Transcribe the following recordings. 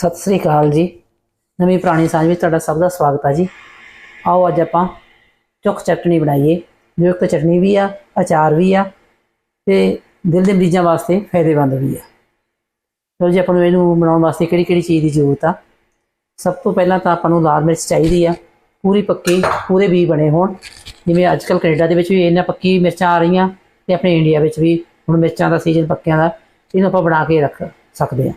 ਸਤਿ ਸ੍ਰੀ ਅਕਾਲ ਜੀ। ਨਵੀਂ ਪੁਰਾਣੀ ਸਾਂਝ ਵਿੱਚ ਤੁਹਾਡਾ ਸਭ ਦਾ ਸਵਾਗਤ ਹੈ ਜੀ। ਆਓ ਅੱਜ ਆਪਾਂ ਚੁੱਕ ਚਟਣੀ ਬਣਾਈਏ। ਜੋ ਇੱਕ ਚਟਣੀ ਵੀ ਆ, ਅਚਾਰ ਵੀ ਆ ਤੇ ਦਿਲ ਦੇ ਮਰੀਜ਼ਾਂ ਵਾਸਤੇ ਫਾਇਦੇਮੰਦ ਵੀ ਆ। ਚਲੋ ਜੀ, ਆਪਾਂ ਨੂੰ ਇਹਨੂੰ ਬਣਾਉਣ ਵਾਸਤੇ ਕਿਹੜੀ ਕਿਹੜੀ ਚੀਜ਼ ਦੀ ਜ਼ਰੂਰਤ ਆ। ਸਭ ਤੋਂ ਪਹਿਲਾਂ ਤਾਂ ਆਪਾਂ ਨੂੰ ਲਾਲ ਮਿਰਚ ਚਾਹੀਦੀ ਆ। ਪੂਰੀ ਪੱਕੀ, ਪੂਰੇ ਬੀ ਬਣੇ ਹੋਣ। ਜਿਵੇਂ ਅੱਜ ਕੱਲ੍ਹ ਕੈਨੇਡਾ ਦੇ ਵਿੱਚ ਵੀ ਇਹਨਾਂ ਪੱਕੀ ਮਿਰਚਾਂ ਆ ਰਹੀਆਂ ਤੇ ਆਪਣੇ ਇੰਡੀਆ ਵਿੱਚ ਵੀ। ਹੁਣ ਮਿਰਚਾਂ ਦਾ ਸੀਜ਼ਨ ਪੱਕਿਆਂ ਦਾ, ਇਹਨੂੰ ਆਪਾਂ ਬਣਾ ਕੇ ਰੱਖ ਸਕਦੇ ਹਾਂ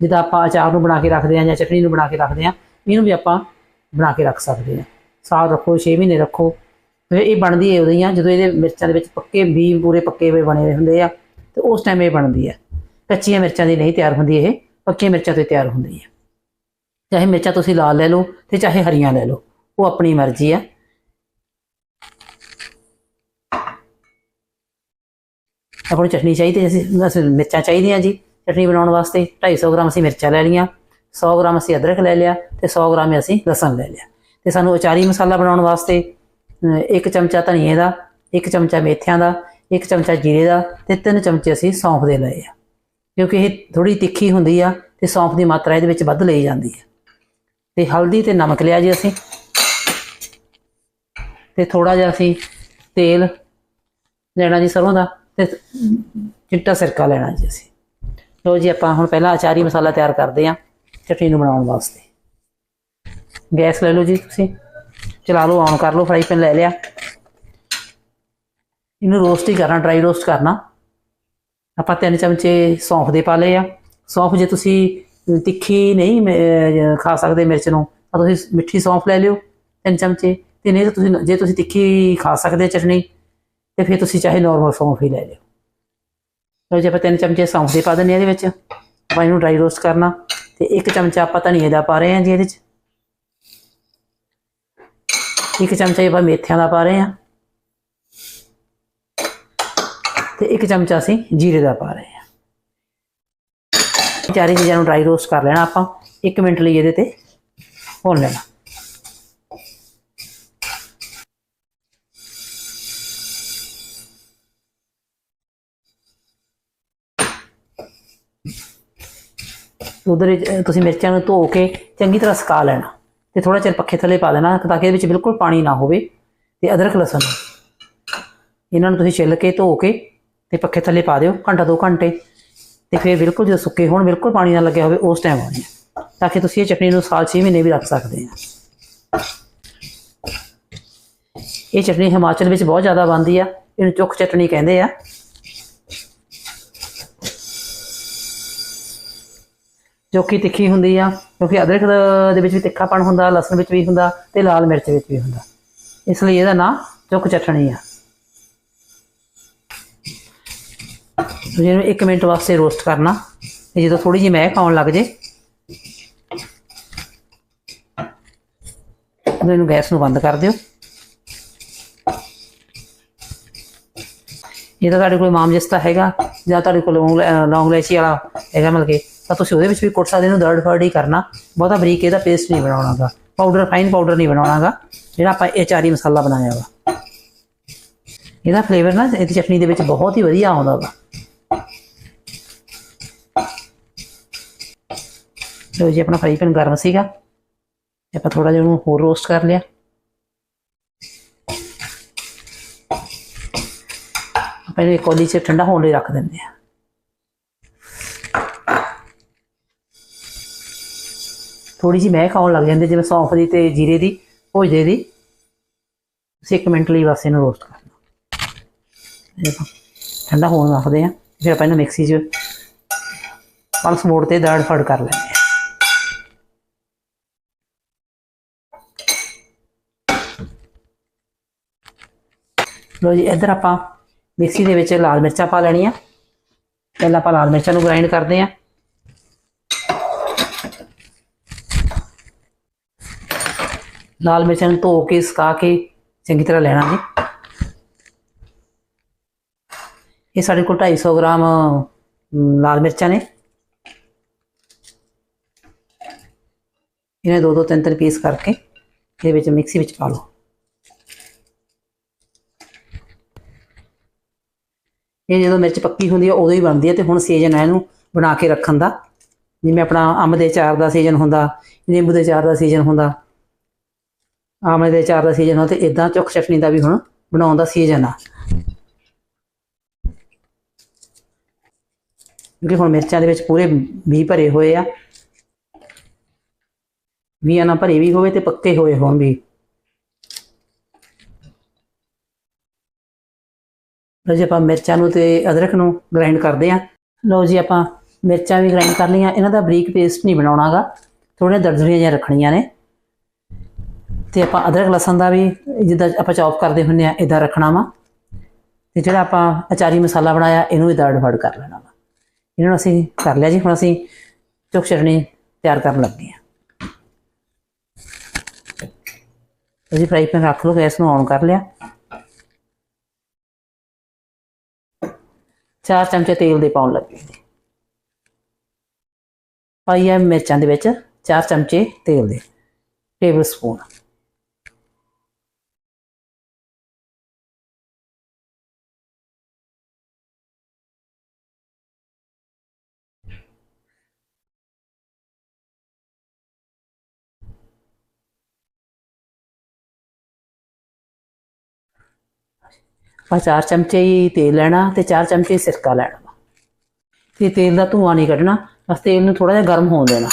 ਜਿੱਦਾਂ ਆਪਾਂ ਅਚਾਰ ਨੂੰ ਬਣਾ ਕੇ ਰੱਖਦੇ ਹਾਂ ਜਾਂ ਚਟਨੀ ਨੂੰ ਬਣਾ ਕੇ ਰੱਖਦੇ ਹਾਂ, ਇਹਨੂੰ ਵੀ ਆਪਾਂ ਬਣਾ ਕੇ ਰੱਖ ਸਕਦੇ ਹਾਂ। ਸਾਲ ਰੱਖੋ 6 ਮਹੀਨੇ ਰੱਖੋ। ਤੇ ਇਹ ਬਣਦੀ ਹੈ ਉਦੋਂ ਹੀ ਆ, ਜਦੋਂ ਇਹਦੇ ਮਿਰਚਾਂ ਦੇ ਵਿੱਚ ਪੱਕੇ ਵੀ ਪੂਰੇ ਪੱਕੇ ਹੋਏ ਬਣੇ ਹੁੰਦੇ ਆ, ਤੇ ਉਸ ਟਾਈਮ ਇਹ ਬਣਦੀ ਹੈ। ਕੱਚੀਆਂ ਮਿਰਚਾਂ ਦੀ ਨਹੀਂ ਤਿਆਰ ਹੁੰਦੀ ਇਹ, ਪੱਕੀਆਂ ਮਿਰਚਾਂ ਤੋਂ ਤਿਆਰ ਹੁੰਦੀ ਹੈ। ਚਾਹੇ ਮਿਰਚਾਂ ਤੁਸੀਂ ਲਾਲ ਲੈ ਲਓ ਤੇ ਚਾਹੇ ਹਰੀਆਂ ਲੈ ਲਓ, ਉਹ ਆਪਣੀ ਮਰਜ਼ੀ ਆ। ਆਪਾਂ ਨੂੰ ਚਟਨੀ ਚਾਹੀਦੀ ਅਸੀਂ ਮਿਰਚਾਂ ਚਾਹੀਦੀਆਂ ਜੀ। ਚਟਨੀ ਬਣਾਉਣ ਵਾਸਤੇ 250 ਗ੍ਰਾਮ ਅਸੀਂ ਮਿਰਚਾਂ ਲੈ ਲਈਆਂ 100 ਗ੍ਰਾਮ ਅਸੀਂ ਅਦਰਕ ਲੈ ਲਿਆ ਤੇ 100 ਗ੍ਰਾਮ ਅਸੀਂ ਲਸਣ ਲੈ ਲਿਆ। ਤੇ ਸਾਨੂੰ ਅਚਾਰੀ ਮਸਾਲਾ ਬਣਾਉਣ ਵਾਸਤੇ ਇੱਕ ਚਮਚਾ ਧਨੀਏ ਦਾ, ਇੱਕ ਚਮਚਾ ਮੇਥਿਆਂ ਦਾ, ਇੱਕ ਚਮਚਾ ਜੀਰੇ ਦਾ ਤੇ ਤਿੰਨ ਚਮਚੇ ਅਸੀਂ ਸੌਂਫ ਦੇ ਲਏ ਆ। ਕਿਉਂਕਿ ਇਹ ਥੋੜੀ ਤਿੱਖੀ ਹੁੰਦੀ ਆ ਤੇ ਸੌਂਫ ਦੀ ਮਾਤਰਾ ਇਹਦੇ ਵਿੱਚ ਵੱਧ ਲਈ ਜਾਂਦੀ ਆ। ਤੇ ਹਲਦੀ ਤੇ ਨਮਕ ਲਿਆ ਜੀ ਅਸੀਂ। ਤੇ ਥੋੜਾ ਜਿਹਾ ਅਸੀਂ ਤੇਲ ਲੈਣਾ ਜੀ ਸਰੋਂ ਦਾ ਤੇ ਚਿੱਟਾ ਸਿਰਕਾ ਲੈਣਾ ਜੀ ਅਸੀਂ। ਲੋ ਜੀ, ਆਪਾਂ ਹੁਣ ਪਹਿਲਾਂ ਅਚਾਰੀ ਮਸਾਲਾ ਤਿਆਰ ਕਰਦੇ ਆਂ ਚਟਨੀ ਨੂੰ ਬਣਾਉਣ ਵਾਸਤੇ। ਗੈਸ ਲੈ ਲਓ ਜੀ ਤੁਸੀਂ, ਚਲਾ ਲਓ ਆਨ ਕਰ ਲਓ ਫਰਾਈ ਪੈਨ ਲੈ ਲਿਆ। ਇਹਨੂੰ ਰੋਸਟ ਹੀ ਕਰਨਾ ਡਰਾਈ ਰੋਸਟ ਕਰਨਾ। ਆਪਾਂ ਤਿੰਨ ਚਮਚੇ ਸੌਂਫ ਦੇ ਪਾ ਲਏ ਆ। ਸੌਂਫ ਜੇ ਤੁਸੀਂ ਤਿੱਖੀ ਨਹੀਂ ਖਾ ਸਕਦੇ ਮਿਰਚ ਨੂੰ, ਤਾਂ ਤੁਸੀਂ ਮਿੱਠੀ ਸੌਂਫ ਲੈ ਲਿਓ ਤਿੰਨ ਚਮਚੇ। ਤੇ ਨਹੀਂ ਤਾਂ ਤੁਸੀਂ, ਜੇ ਤੁਸੀਂ ਤਿੱਖੀ ਖਾ ਸਕਦੇ ਚਟਨੀ, ਤੇ ਫਿਰ ਤੁਸੀਂ ਚਾਹੇ ਨਾਰਮਲ ਸੌਂਫ ਹੀ ਲੈ ਲਿਓ। ਲਓ ਜੀ, ਆਪਾਂ ਤਿੰਨ ਚਮਚੇ ਸੌਂਫ ਦੇ ਪਾ ਦਿੰਦੇ ਹਾਂ ਇਹਦੇ ਵਿੱਚ। ਆਪਾਂ ਇਹਨੂੰ ਡਰਾਈ ਰੋਸਟ ਕਰਨਾ। ਤੇ ਇੱਕ ਚਮਚਾ ਆਪਾਂ ਧਨੀਏ ਦਾ ਪਾ ਰਹੇ ਹਾਂ ਜੀ ਇਹਦੇ ਵਿੱਚ। ਇੱਕ ਚਮਚਾ ਆਪਾਂ ਮੇਥਿਆਂ ਦਾ ਪਾ ਰਹੇ ਹਾਂ। ਤੇ ਇੱਕ ਚਮਚਾ ਅਸੀਂ ਜੀਰੇ ਦਾ ਪਾ ਰਹੇ ਹਾਂ। ਚਾਰੇ ਚੀਜ਼ਾਂ ਨੂੰ ਡਰਾਈ ਰੋਸਟ ਕਰ ਲੈਣਾ ਆਪਾਂ। 1 ਮਿੰਟ ਲਈ ਇਹਦੇ ਤੇ ਭੁੰਨ ਲੈਣਾ। ਉਧਰ ਤੁਸੀਂ ਮਿਰਚਾਂ ਨੂੰ ਧੋ ਕੇ ਚੰਗੀ ਤਰ੍ਹਾਂ ਸੁਕਾ ਲੈਣਾ ਤੇ ਥੋੜਾ ਚਿਰ ਪੱਖੇ ਥੱਲੇ ਪਾ ਦੇਣਾ ਤਾਂ ਕਿ ਇਹਦੇ ਵਿੱਚ ਬਿਲਕੁਲ ਪਾਣੀ ਨਾ ਹੋਵੇ ਤੇ ਅਦਰਕ, ਲਸਣ ਇਹਨਾਂ ਨੂੰ ਤੁਸੀਂ ਛਿੱਲ ਕੇ, ਧੋ ਕੇ ਤੇ ਪੱਖੇ ਥੱਲੇ ਪਾ ਦਿਓ ਘੰਟਾ ਦੋ ਘੰਟੇ ਤੇ ਫਿਰ ਬਿਲਕੁਲ ਜਦੋਂ ਸੁੱਕੇ ਹੋਣ, ਬਿਲਕੁਲ ਪਾਣੀ ਨਾ ਲੱਗਿਆ ਹੋਵੇ, ਉਸ ਟਾਈਮ ਆਉਣੀ ਹੈ ਤਾਂ ਕਿ ਤੁਸੀਂ ਇਹ ਚਟਨੀ ਨੂੰ ਸਾਲ 6 ਮਹੀਨੇ ਵੀ ਰੱਖ ਸਕਦੇ ਆ ਇਹ ਚਟਨੀ ਹਿਮਾਚਲ ਵਿੱਚ ਬਹੁਤ ਜ਼ਿਆਦਾ ਬਣਦੀ ਆ, ਇਹਨੂੰ ਚੁੱਕ ਚਟਨੀ ਕਹਿੰਦੇ ਆ। ਜੋ ਕਿ ਤਿੱਖੀ ਹੁੰਦੀ ਆ, ਕਿਉਂਕਿ ਅਦਰਕ ਦੇ ਵਿੱਚ ਵੀ ਤਿੱਖਾਪਣ ਹੁੰਦਾ, ਲਸਣ ਵਿੱਚ ਵੀ ਹੁੰਦਾ ਤੇ ਲਾਲ ਮਿਰਚ ਵਿੱਚ ਵੀ ਹੁੰਦਾ। ਇਸ ਲਈ ਇਹਦਾ ਨਾਮ ਚੁੱਕ ਚਟਣੀ ਆ। ਜਿਹਨੂੰ 1 ਮਿੰਟ ਵਾਸਤੇ ਰੋਸਟ ਕਰਨਾ, ਤੇ ਜਦੋਂ ਥੋੜੀ ਜਿਹੀ ਮਹਿਕ ਆਉਣ ਲੱਗ ਜੇ ਇਹਨੂੰ ਗੈਸ ਨੂੰ ਬੰਦ ਕਰ ਦਿਓ। ਜੇ ਤਾਂ ਤੁਹਾਡੇ ਕੋਲ ਮਾਮਜਸਤਾ ਹੈਗਾ, ਜਾਂ ਤੁਹਾਡੇ ਕੋਲ ਲੌਂਗ ਲੈ- ਲੌਂਗ ਲੈਚੀ ਵਾਲਾ ਹੈਗਾ ਮਤਲਬ ਕਿ ਤਾਂ ਤੁਸੀਂ ਉਹਦੇ ਵਿੱਚ ਵੀ ਕੁੱਟ ਸਕਦੇ ਹੋ ਦਰੜ ਫਰੜ ਹੀ ਕਰਨਾ। ਬਹੁਤਾ ਬਰੀਕ ਇਹਦਾ ਪੇਸਟ ਨਹੀਂ ਬਣਾਉਣਾਗਾ। ਪਾਊਡਰ ਫਾਈਨ ਪਾਊਡਰ ਨਹੀਂ ਬਣਾਉਣਾਗਾ। ਜਿਹੜਾ ਆਪਾਂ ਇਹ ਚਾਰੀ ਮਸਾਲਾ ਬਣਾਇਆ ਵਾ। ਇਹਦਾ ਫਲੇਵਰ ਨਾ ਇਹਦੀ ਚਟਨੀ ਦੇ ਵਿੱਚ ਬਹੁਤ ਹੀ ਵਧੀਆ ਆਉਂਦਾ ਵਾ। ਲੋ ਜੀ, ਆਪਣਾ ਫਰਾਈ ਪੈਨ ਗਰਮ ਸੀਗਾ। ਤੇ ਆਪਾਂ ਥੋੜਾ ਜਿਹਾ ਉਹਨੂੰ ਹੋਰ ਰੋਸਟ ਕਰ ਲਿਆ। ਆਪਾਂ ਇਹਨੂੰ ਇੱਕ ਕੌਲੀ 'ਚ ਠੰਡਾ ਹੋਣ ਲਈ ਰੱਖ ਦਿੰਦੇ ਆ। ਥੋੜੀ ਜਿਹੀ ਮਹਿਕ ਆਉਣ ਲੱਗ ਜਾਂਦੀ ਜਿਵੇਂ ਸੌਂਫ ਦੀ ਤੇ ਜੀਰੇ ਦੀ ਭੁਜਦੇ ਦੀ। ਤੁਸੀਂ ਇੱਕ ਮਿੰਟ ਲਈ ਬਸ ਇਹਨੂੰ ਰੋਸਟ ਕਰਨਾ ਦੇਖੋ, ਠੰਡਾ ਹੋਣ ਰੱਖਦੇ ਆ। ਫਿਰ ਆਪਾਂ ਇਹਨੂੰ ਮਿਕਸੀ 'ਚ ਪਲਸ ਮੋੜ ਤੇ ਦਰੜ ਫੜ ਕਰ ਲੈਂਦੇ ਆ। ਲੋ ਜੀ, ਇੱਧਰ ਆਪਾਂ ਮਿਕਸੀ ਦੇ ਵਿੱਚ ਲਾਲ ਮਿਰਚਾਂ ਪਾ ਲੈਣੀਆਂ। ਪਹਿਲਾਂ ਆਪਾਂ ਲਾਲ ਮਿਰਚਾਂ ਨੂੰ ਗ੍ਰਾਈਂਡ ਕਰਦੇ ਆ। ਲਾਲ ਮਿਰਚਾਂ ਨੂੰ ਧੋ ਕੇ, ਸੁਕਾ ਕੇ ਚੰਗੀ ਤਰ੍ਹਾਂ ਲੈਣਾ ਜੀ। ਇਹ ਸਾਡੇ ਕੋਲ 250 ਗ੍ਰਾਮ ਲਾਲ ਮਿਰਚਾਂ ਨੇ। ਇਹਨੇ ਦੋ ਦੋ ਤਿੰਨ ਤਿੰਨ ਪੀਸ ਕਰਕੇ ਇਹਦੇ ਵਿੱਚ ਮਿਕਸੀ ਵਿੱਚ ਪਾ ਲਓ। ਇਹ ਜਦੋਂ ਮਿਰਚ ਪੱਕੀ ਹੁੰਦੀ ਹੈ ਉਦੋਂ ਹੀ ਬਣਦੀ ਹੈ ਤੇ ਹੁਣ ਸੀਜ਼ਨ ਹੈ ਇਹਨੂੰ ਬਣਾ ਕੇ ਰੱਖਣ ਦਾ। ਜਿਵੇਂ ਆਪਣਾ ਅੰਬ ਦੇ ਚਾਰ ਦਾ ਸੀਜ਼ਨ ਹੁੰਦਾ, ਨਿੰਬੂ ਦੇ ਚਾਰ ਦਾ ਸੀਜ਼ਨ ਹੁੰਦਾ ਆਮਲੇ ਦੇ ਚਾਰ ਦਾ ਸੀਜ਼ਨ ਹੁੰਦਾ ਤੇ ਇਦਾਂ ਚੁੱਕ ਚਟਨੀ ਦਾ ਵੀ ਹੁਣ ਬਣਾਉਣ ਦਾ ਸੀਜ਼ਨ ਆ। ਕਿਉਂਕਿ ਹੁਣ ਮਿਰਚਾਂ ਦੇ ਵਿੱਚ ਪੂਰੇ ਵੀ ਭਰੇ ਹੋਏ ਆ। ਵੀ ਨਾ ਭਰੇ ਵੀ ਹੋਵੇ ਤੇ ਪੱਕੇ ਹੋਏ ਹੋਣ ਵੀ। ਲਓ ਜੀ ਆਪਾਂ ਮਿਰਚਾਂ ਨੂੰ ਤੇ ਅਦਰਕ ਨੂੰ ਗ੍ਰਾਈਂਡ ਕਰਦੇ ਆ ਲਓ ਜੀ ਆਪਾਂ ਮਿਰਚਾਂ ਵੀ ਗ੍ਰਾਈਂਡ ਕਰ ਲਈਆਂ। ਇਹਨਾਂ ਦਾ ਬਰੀਕ ਪੇਸਟ ਨਹੀਂ ਬਣਾਉਣਾਗਾ। ਥੋੜ੍ਹੀਆਂ ਦਰਦਰੀਆਂ ਜਿਹੀਆਂ ਰੱਖਣੀਆਂ ਨੇ। ਤੇ ਆਪਾਂ ਅਦਰਕ ਲਸਣ ਦਾ ਵੀ ਜਿੱਦਾਂ ਆਪਾਂ ਚੌਪ ਕਰਦੇ ਹੁੰਨੇ ਆ ਇਦਾਂ ਰੱਖਣਾ ਵਾ। ਤੇ ਜਿਹੜਾ ਆਪਾਂ ਅਚਾਰੀ ਮਸਾਲਾ ਬਣਾਇਆ, ਇਹਨੂੰ ਵੀ ਦਰੜ ਕਰ ਲੈਣਾ ਵਾ। ਇਹਨਾਂ ਨੂੰ ਅਸੀਂ ਕਰ ਲਿਆ ਜੀ, ਹੁਣ ਅਸੀਂ ਚੁੱਕ ਚਟਣੀ ਤਿਆਰ ਕਰਨ ਲੱਗੇ ਆ। ਤੁਸੀਂ ਫਰਾਈ ਪੈਨ ਰੱਖ ਲਓ, ਗੈਸ ਨੂੰ ਔਨ ਕਰ ਲਿਆ। ਚਾਰ ਚਮਚੇ ਤੇਲ ਦੇ ਪਾਉਣ ਲੱਗੇ ਪਾਈ ਹੈ ਮਿਰਚਾਂ ਦੇ ਵਿੱਚ ਚਾਰ ਚਮਚੇ ਤੇਲ ਦੇ। ਟੇਬਲ ਸਪੂਨ ਆਪਾਂ ਚਾਰ ਚਮਚੇ ਹੀ ਤੇਲ ਲੈਣਾ ਤੇ ਚਾਰ ਚਮਚੇ ਸਿਰਕਾ ਲੈਣਾ। ਵਾ। ਤੇ ਤੇਲ ਦਾ ਧੂਆਂ ਨਹੀਂ ਕੱਢਣਾ, ਬਸ ਤੇਲ ਨੂੰ ਥੋੜਾ ਜਿਹਾ ਗਰਮ ਹੋਣ ਦੇਣਾ।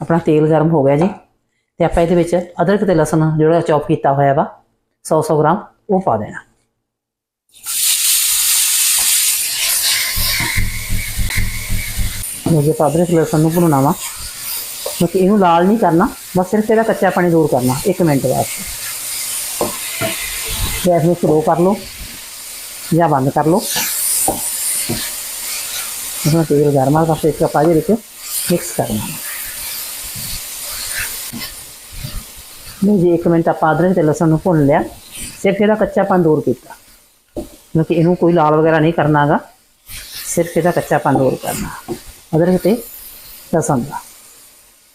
ਆਪਣਾ ਤੇਲ ਗਰਮ ਹੋ ਗਿਆ ਜੀ। ਤੇ ਆਪਾਂ ਇਹਦੇ ਵਿੱਚ ਅਦਰਕ ਤੇ ਲਸਣ ਜਿਹੜਾ ਚੌਪ ਕੀਤਾ ਹੋਇਆ ਵਾ 100 100 ਗ੍ਰਾਮ, ਉਹ ਪਾ ਦੇਣਾ। ਜੇ, ਆਪਾਂ ਲਸਣ ਨੂੰ ਭੁੰਨਣਾ ਵਾ। ਮਤਲਬ ਇਹਨੂੰ ਲਾਲ ਨਹੀਂ ਕਰਨਾ ਬਸ ਸਿਰਫ ਇਹਦਾ ਕੱਚਾ ਪਾਣੀ ਦੂਰ ਕਰਨਾ 1 ਮਿੰਟ ਵਾਸਤੇ ਗੈਸ ਨੂੰ ਸਲੋ ਕਰ ਲਓ ਜਾਂ ਬੰਦ ਕਰ ਲਓ ਇਹਨਾਂ ਤੇਲ ਗਰਮ ਆ ਤਾਂ ਫਿਰ ਇੱਕ ਆਪਾਂ ਇਹਦੇ ਵਿੱਚ ਮਿਕਸ ਕਰਨਾ ਨਹੀਂ ਜੀ 1 ਮਿੰਟ ਆਪਾਂ ਅਦਰਕ ਤੇ ਲਸਣ ਨੂੰ ਭੁੰਨ ਲਿਆ ਸਿਰਫ ਇਹਦਾ ਕੱਚਾਪਨ ਦੂਰ ਕੀਤਾ ਕਿਉਂਕਿ ਇਹਨੂੰ ਕੋਈ ਲਾਲ ਵਗੈਰਾ ਨਹੀਂ ਕਰਨਾਗਾ ਸਿਰਫ ਇਹਦਾ ਕੱਚਾਪਨ ਦੂਰ ਕਰਨਾ ਅਦਰਕ ਤੇ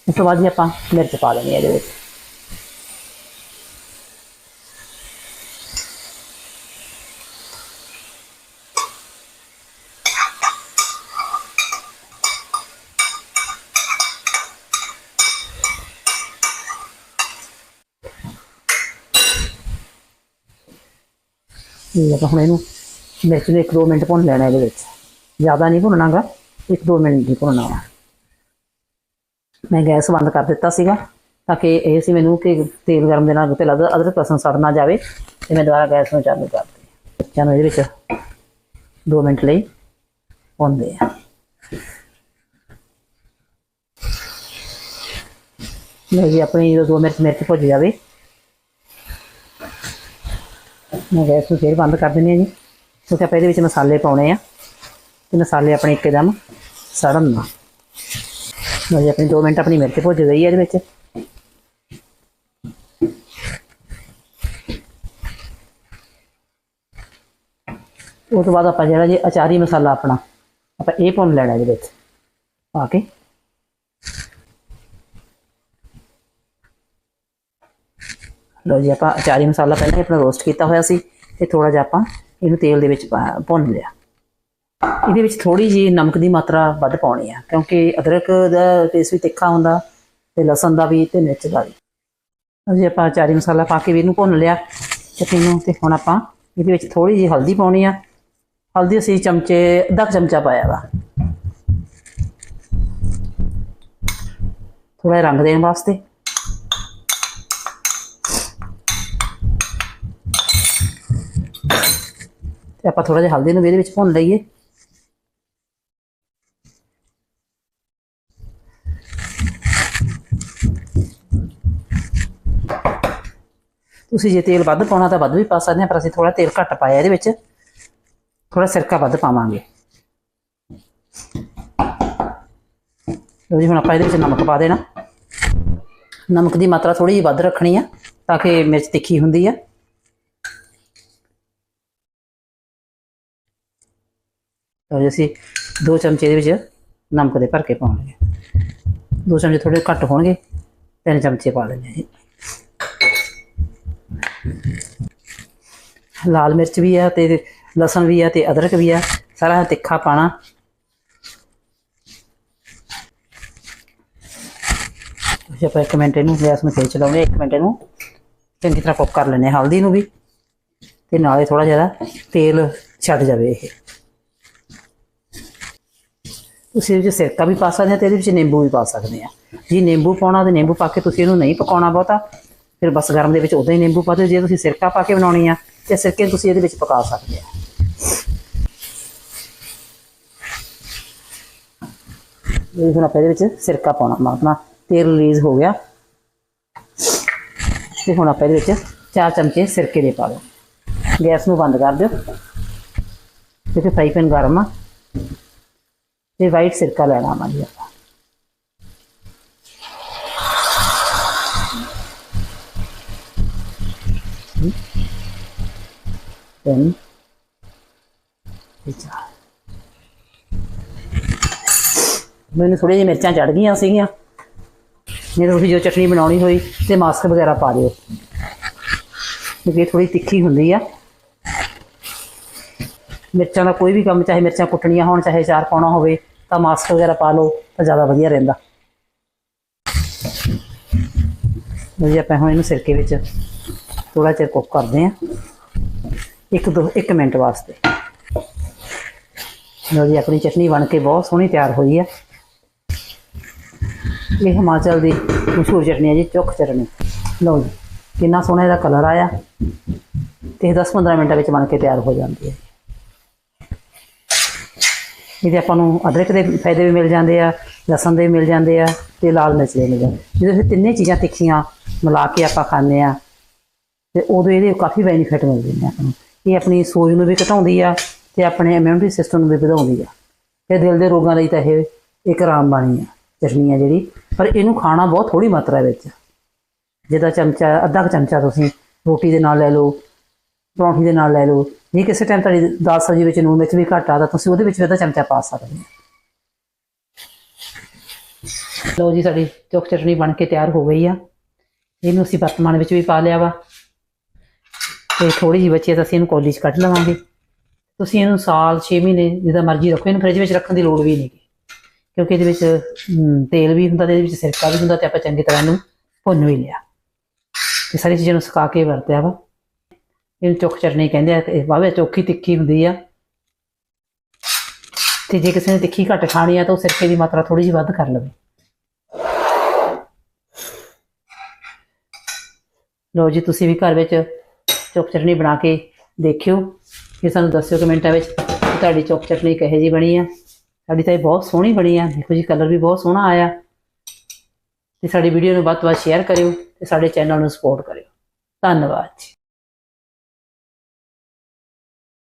ਲਸਣ ਇਸ ਤੋਂ ਬਾਅਦ ਜੀ ਆਪਾਂ ਮਿਰਚ ਪਾ ਲੈਣੀ ਹੈ ਇਹਦੇ ਵਿੱਚ ਇਹ ਆਪਾਂ ਹੁਣ ਇਹਨੂੰ ਮਿਰਚ ਨੂੰ 1-2 ਮਿੰਟ ਭੁੰਨ ਲੈਣਾ ਇਹਦੇ ਵਿੱਚ ਜ਼ਿਆਦਾ ਨਹੀਂ ਭੁੰਨਣਾਗਾ 1-2 ਮਿੰਟ ਹੀ ਭੁੰਨਣਾ ਵਾ ਮੈਂ ਗੈਸ ਬੰਦ ਕਰ ਦਿੱਤਾ ਸੀਗਾ ਤਾਂ ਕਿ ਇਹ ਸੀ ਮੈਨੂੰ ਕਿ ਤੇਲ ਗਰਮ ਦੇ ਨਾਲ ਤੇ ਲੱਗ ਅਦਰਕ ਲਸਣ ਸੜ ਨਾ ਜਾਵੇ ਤੇ ਮੈਂ ਦੁਬਾਰਾ ਗੈਸ ਨੂੰ ਚਾਲੂ ਕਰ ਦਿੱਤੀ। ਚਲੋ ਇਹਦੇ ਵਿੱਚ 2 ਮਿੰਟ ਲਈ ਪਾਉਂਦੇ ਆ। ਲਓ ਜੀ ਆਪਣੀ ਜਦੋਂ 2 ਮਿੰਟ ਮਿਰਚ ਭੁੱਜ ਜਾਵੇ, ਮੈਂ ਗੈਸ ਨੂੰ ਫੇਰ ਬੰਦ ਕਰ ਦਿੰਦੀ ਹਾਂ ਜੀ। ਕਿਉਂਕਿ ਆਪਾਂ ਇਹਦੇ ਵਿੱਚ ਮਸਾਲੇ ਪਾਉਣੇ ਆ ਤੇ ਮਸਾਲੇ ਆਪਣੇ ਇੱਕਦਮ ਸੜਨ ਨਾ। ਲਓ ਜੀ, ਆਪਣੀ 2 ਮਿੰਟ ਆਪਣੀ ਮਿਰਚ ਭੁੱਜ ਗਈ ਇਹਦੇ ਵਿੱਚ। ਉਹ ਤੋਂ ਬਾਅਦ ਆਪਾਂ ਜਿਹੜਾ ਜੀ ਅਚਾਰੀ ਮਸਾਲਾ ਆਪਣਾ, ਆਪਾਂ ਇਹ ਭੁੰਨ ਲੈਣਾ ਇਹਦੇ ਵਿੱਚ। ਪਾ ਕੇ। ਲਓ ਜੀ, ਆਪਾਂ ਅਚਾਰੀ ਮਸਾਲਾ ਪਹਿਲਾਂ ਹੀ ਆਪਣਾ ਰੋਸਟ ਕੀਤਾ ਹੋਇਆ ਸੀ ਤੇ ਥੋੜਾ ਜਿਹਾ ਆਪਾਂ ਇਹਨੂੰ ਤੇਲ ਦੇ ਵਿੱਚ ਭੁੰਨ ਲਿਆ। ਇਹਦੇ ਵਿੱਚ ਥੋੜੀ ਜਿਹੀ ਨਮਕ ਦੀ ਮਾਤਰਾ ਵੱਧ ਪਾਉਣੀ ਆ, ਕਿਉਂਕਿ ਅਦਰਕ ਦਾ ਟੇਸਟ ਵੀ ਤਿੱਖਾ ਹੁੰਦਾ ਤੇ ਲਸਣ ਦਾ ਵੀ ਤੇ ਮਿਰਚ ਦਾ ਵੀ। ਅਸੀਂ ਆਪਾਂ ਚਾਰੀ ਮਸਾਲਾ ਪਾ ਕੇ ਵੀ ਇਹਨੂੰ ਭੁੰਨ ਲਿਆ ਚਟਨੀ ਨੂੰ ਤੇ ਹੁਣ ਆਪਾਂ ਇਹਦੇ ਵਿੱਚ ਥੋੜੀ ਜਿਹੀ ਹਲਦੀ ਪਾਉਣੀ ਆ। ਹਲਦੀ ਅਸੀਂ ਚਮਚੇ, ਅੱਧਾ ਚਮਚਾ ਪਾਇਆ ਵਾ। ਥੋੜਾ ਰੰਗ ਦੇਣ ਵਾਸਤੇ। ਤੇ ਆਪਾਂ ਥੋੜਾ ਜਿਹਾ ਹਲਦੀ ਨੂੰ ਵੀ ਇਹਦੇ ਵਿੱਚ ਭੁੰਨ ਲਈਏ। ਤੁਸੀਂ ਜੇ ਤੇਲ ਵੱਧ ਪਾਉਣਾ ਤਾਂ ਵੱਧ ਵੀ ਪਾ ਸਕਦੇ ਆ ਪਰ ਅਸੀਂ ਥੋੜਾ ਤੇਲ ਘੱਟ ਪਾਇਆ ਇਹਦੇ ਵਿੱਚ। ਥੋੜਾ ਸਿਰਕਾ ਵੱਧ ਪਾਵਾਂਗੇ। ਲਓ ਜੀ, ਹੁਣ ਆਪਾਂ ਇਹਦੇ ਵਿੱਚ ਨਮਕ ਪਾ ਦੇਣਾ। ਨਮਕ ਦੀ ਮਾਤਰਾ ਥੋੜੀ ਜਿਹੀ ਵੱਧ ਰੱਖਣੀ ਆ, ਤਾਂ ਕਿ ਮਿਰਚ ਤਿੱਖੀ ਹੁੰਦੀ ਆ। ਤਾਂ ਅਸੀਂ ਦੋ ਚਮਚੇ ਦੇ ਵਿੱਚ ਨਮਕ ਦੇ ਭਰ ਕੇ ਪਾਉਣਗੇ ਦੋ ਚਮਚੇ ਥੋੜੇ ਘੱਟ ਹੋਣਗੇ, ਤਿੰਨ ਚਮਚੇ ਪਾ ਲੈਣੇ ਜੀ। ਲਾਲ ਮਿਰਚ ਵੀ ਆ ਤੇ ਲਸਣ ਵੀ ਆ ਤੇ ਅਦਰਕ ਵੀ ਆ। ਸਾਰਾ ਤਿੱਖਾ ਪਾਣਾ। ਜੇ ਆਪਾਂ ਇੱਕ ਮਿੰਟ ਇਹਨੂੰ ਗੈਸ ਨੂੰ ਫੇਰ ਚਲਾਉਂਦੇ ਹਾਂ, ਇੱਕ ਮਿੰਟ ਇਹਨੂੰ ਚੰਗੀ ਤਰ੍ਹਾਂ ਕੁੱਕ ਕਰ ਲੈਣੇ ਹਲਦੀ ਨੂੰ ਵੀ। ਤੇ ਨਾਲੇ ਥੋੜਾ ਜਿਹਾ ਤੇਲ ਛੱਡ ਜਾਵੇ ਇਹ। ਤੁਸੀਂ ਇਹਦੇ ਵਿੱਚ ਸਿਰਕਾ ਵੀ ਪਾ ਸਕਦੇ ਆ ਤੇ ਇਹਦੇ ਵਿੱਚ ਨਿੰਬੂ ਵੀ ਪਾ ਸਕਦੇ ਆ ਜੇ ਨਿੰਬੂ ਪਾਉਣਾ ਤੇ ਨਿੰਬੂ ਪਾ ਕੇ ਤੁਸੀਂ ਇਹਨੂੰ ਨਹੀਂ ਪਕਾਉਣਾ ਬਹੁਤਾ। ਫਿਰ ਬਸ ਗਰਮ ਦੇ ਵਿੱਚ ਉਦਾਂ ਹੀ ਨਿੰਬੂ ਪਾ ਦਿਓ, ਜੇ ਤੁਸੀਂ ਸਿਰਕਾ ਪਾ ਕੇ ਬਣਾਉਣੀ ਆ, ਤੇ ਸਿਰਕੇ ਨੂੰ ਤੁਸੀਂ ਇਹਦੇ ਵਿੱਚ ਪਕਾ ਸਕਦੇ ਆ। ਇਹ ਹੁਣ ਆਪਾਂ ਇਹਦੇ ਵਿੱਚ ਸਿਰਕਾ ਪਾਉਣਾ ਵਾ ਆਪਣਾ ਤੇਲ ਰਿਲੀਜ਼ ਹੋ ਗਿਆ। ਤੇ ਹੁਣ ਆਪਾਂ ਇਹਦੇ ਵਿੱਚ 4 ਚਮਚੇ ਸਿਰਕੇ ਦੇ ਪਾ ਦਿਓ। ਗੈਸ ਨੂੰ ਬੰਦ ਕਰ ਦਿਓ। ਕਿਉਂਕਿ ਫਰਾਈ ਪੈਨ ਗਰਮ ਆ। ਤੇ ਵਾਈਟ ਸਿਰਕਾ ਲੈਣਾ ਵਾ ਜੀ ਆਪਾਂ। ਤਿੰਨ ਮੈਨੂੰ ਥੋੜੀ ਜਿਹੀ ਮਿਰਚਾਂ ਚੜ ਗਈਆਂ ਸੀਗੀਆਂ। ਜੇ ਤੁਸੀਂ ਜੋ ਚਟਨੀ ਬਣਾਉਣੀ ਹੋਈ ਤੇ ਮਾਸਕ ਵਗੈਰਾ ਪਾ ਦਿਓ। ਕਿਉਂਕਿ ਇਹ ਥੋੜੀ ਤਿੱਖੀ ਹੁੰਦੀ ਆ। ਮਿਰਚਾਂ ਦਾ ਕੋਈ ਵੀ ਕੰਮ ਚਾਹੇ ਮਿਰਚਾਂ ਕੁੱਟਣੀਆਂ ਹੋਣ, ਚਾਹੇ ਚਾਰ ਪਾਉਣਾ ਹੋਵੇ, ਤਾਂ ਮਾਸਕ ਵਗੈਰਾ ਪਾ ਲਓ ਤਾਂ ਜ਼ਿਆਦਾ ਵਧੀਆ ਰਹਿੰਦਾ। ਜੀ, ਆਪਾਂ ਹੁਣ ਇਹਨੂੰ ਸਿਰਕੇ ਵਿੱਚ ਥੋੜਾ ਚਿਰ ਕੁੱਕ ਕਰਦੇ ਆਂ ਇੱਕ ਦੋ, ਇੱਕ ਮਿੰਟ ਵਾਸਤੇ। ਲਓ ਜੀ, ਆਪਣੀ ਚਟਨੀ ਬਣ ਕੇ ਬਹੁਤ ਸੋਹਣੀ ਤਿਆਰ ਹੋਈ ਆ ਇਹ ਹਿਮਾਚਲ ਦੀ ਮਸ਼ਹੂਰ ਚਟਨੀ ਹੈ ਜੀ, ਚੁੱਕ ਚਟਨੀ। ਲਓ ਜੀ, ਕਿੰਨਾ ਸੋਹਣਾ ਇਹਦਾ ਕਲਰ ਆਇਆ। ਤੇ ਇਹ 10-15 ਮਿੰਟਾਂ ਵਿੱਚ ਬਣ ਕੇ ਤਿਆਰ ਹੋ ਜਾਂਦੀ ਹੈ। ਇਹਦੇ ਆਪਾਂ ਨੂੰ ਅਦਰਕ ਦੇ ਫਾਇਦੇ ਵੀ ਮਿਲ ਜਾਂਦੇ ਆ, ਲਸਣ ਦੇ ਵੀ ਮਿਲ ਜਾਂਦੇ ਆ ਤੇ ਲਾਲ ਮਿਰਚ ਦੇ ਮਿਲ ਜਾਂਦੇ। ਜਦੋਂ ਇਹ ਤਿੰਨੇ ਚੀਜ਼ਾਂ ਤਿੱਖੀਆਂ ਮਿਲਾ ਕੇ ਆਪਾਂ ਖਾਂਦੇ ਆ ਤੇ ਉਦੋਂ ਇਹਦੇ ਕਾਫੀ ਬੈਨੀਫਿਟ ਮਿਲਦੇ ਨੇ ਆਪਾਂ ਨੂੰ। ਇਹ ਆਪਣੀ ਸੋਜ ਨੂੰ ਵੀ ਘਟਾਉਂਦੀ ਆ ਤੇ ਆਪਣੇ ਇਮਿਊਨਿਟੀ ਸਿਸਟਮ ਨੂੰ ਵੀ ਵਧਾਉਂਦੀ ਆ। ਤੇ ਦਿਲ ਦੇ ਰੋਗਾਂ ਲਈ ਤਾਂ ਇਹ ਇੱਕ ਰਾਮਬਾਣੀ ਆ ਚਟਨੀ ਆ ਜਿਹੜੀ। ਪਰ ਇਹਨੂੰ ਖਾਣਾ ਬਹੁਤ ਥੋੜੀ ਮਾਤਰਾ ਵਿੱਚ ਜਿਹਦਾ ਚਮਚਾ, ਅੱਧਾ ਕੁ ਚਮਚਾ ਤੁਸੀਂ ਰੋਟੀ ਦੇ ਨਾਲ ਲੈ ਲਓ, ਪਰੌਂਠੀ ਦੇ ਨਾਲ ਲੈ ਲਓ। ਜੇ ਕਿਸੇ ਟਾਈਮ ਤੁਹਾਡੀ ਦਾਲ ਸਬਜ਼ੀ ਵਿੱਚ ਨੂਨ ਵਿੱਚ ਵੀ ਘੱਟ ਆ ਤਾਂ ਤੁਸੀਂ ਉਹਦੇ ਵਿੱਚ ਵੀ ਅੱਧਾ ਚਮਚਾ ਪਾ ਸਕਦੇ ਹੋ। ਲਓ ਜੀ, ਸਾਡੀ ਚੁੱਕ ਚਟਨੀ ਬਣ ਕੇ ਤਿਆਰ ਹੋ ਗਈ ਆ। ਇਹਨੂੰ ਅਸੀਂ ਵਰਤਮਾਨ ਵਿੱਚ ਵੀ ਪਾ ਲਿਆ ਵਾ। ਤੇ ਥੋੜੀ ਜਿਹੀ ਬਚੀ ਤਾਂ ਅਸੀਂ ਇਹਨੂੰ ਕੌਲੀ 'ਚ ਕੱਢ ਲਵਾਂਗੇ। ਤੁਸੀਂ ਇਹਨੂੰ ਸਾਲ 6 ਮਹੀਨੇ ਜਿੱਦਾਂ ਮਰਜ਼ੀ ਰੱਖੋ, ਇਹਨੂੰ ਫ੍ਰਿਜ ਵਿੱਚ ਰੱਖਣ ਦੀ ਲੋੜ ਵੀ ਨਹੀਂ ਕਿਉਂਕਿ ਇਹਦੇ ਵਿੱਚ ਤੇਲ ਵੀ ਹੁੰਦਾ ਤੇ ਇਹਦੇ ਵਿੱਚ ਸਿਰਕਾ ਵੀ ਹੁੰਦਾ ਤੇ ਆਪਾਂ ਚੰਗੀ ਤਰ੍ਹਾਂ ਇਹਨੂੰ ਭੁੰਨ ਵੀ ਲਿਆ। ਇਹ ਸਾਰੀ ਚੀਜ਼ਾਂ ਨੂੰ ਸੁਕਾ ਕੇ ਵਰਤਿਆ ਵਾ। ਇਹਨੂੰ ਚੁੱਕ ਚਟਨੀ ਕਹਿੰਦੇ ਆ ਤੇ ਇਹ ਵਾਵੇ ਚੋਖੀ ਤਿੱਖੀ ਹੁੰਦੀ ਆ। ਤੇ ਜੇ ਕਿਸੇ ਨੇ ਤਿੱਖੀ ਘੱਟ ਖਾਣੀ ਆ ਤਾਂ ਉਹ ਸਿਰਕੇ ਦੀ ਮਾਤਰਾ ਥੋੜੀ ਜਿਹੀ ਵੱਧ ਕਰ ਲਵੇ। ਲਓ ਜੀ, ਤੁਸੀਂ ਵੀ ਘਰ ਵਿੱਚ ਚੁੱਕ ਚਟਨੀ ਬਣਾ ਕੇ ਦੇਖਿਓ। ਫਿਰ ਸਾਨੂੰ ਦੱਸਿਓ ਕਮੈਂਟਾਂ ਵਿੱਚ ਤੁਹਾਡੀ ਚੁੱਕ ਚਟਨੀ ਕਿਹੋ ਜੀ ਬਣੀ ਆ। ਸਾਡੀ ਤਾਂ ਇਹ ਬਹੁਤ ਸੋਹਣੀ ਬਣੀ ਆ। ਦੇਖੋ ਜੀ, ਕਲਰ ਵੀ ਬਹੁਤ ਸੋਹਣਾ ਆਇਆ। ਤੇ ਸਾਡੀ ਵੀਡੀਓ ਨੂੰ ਵੱਧ ਤੋਂ ਵੱਧ ਸ਼ੇਅਰ ਕਰਿਓ ਤੇ ਸਾਡੇ ਚੈਨਲ ਨੂੰ ਸਪੋਰਟ ਕਰਿਓ। ਧੰਨਵਾਦ ਜੀ।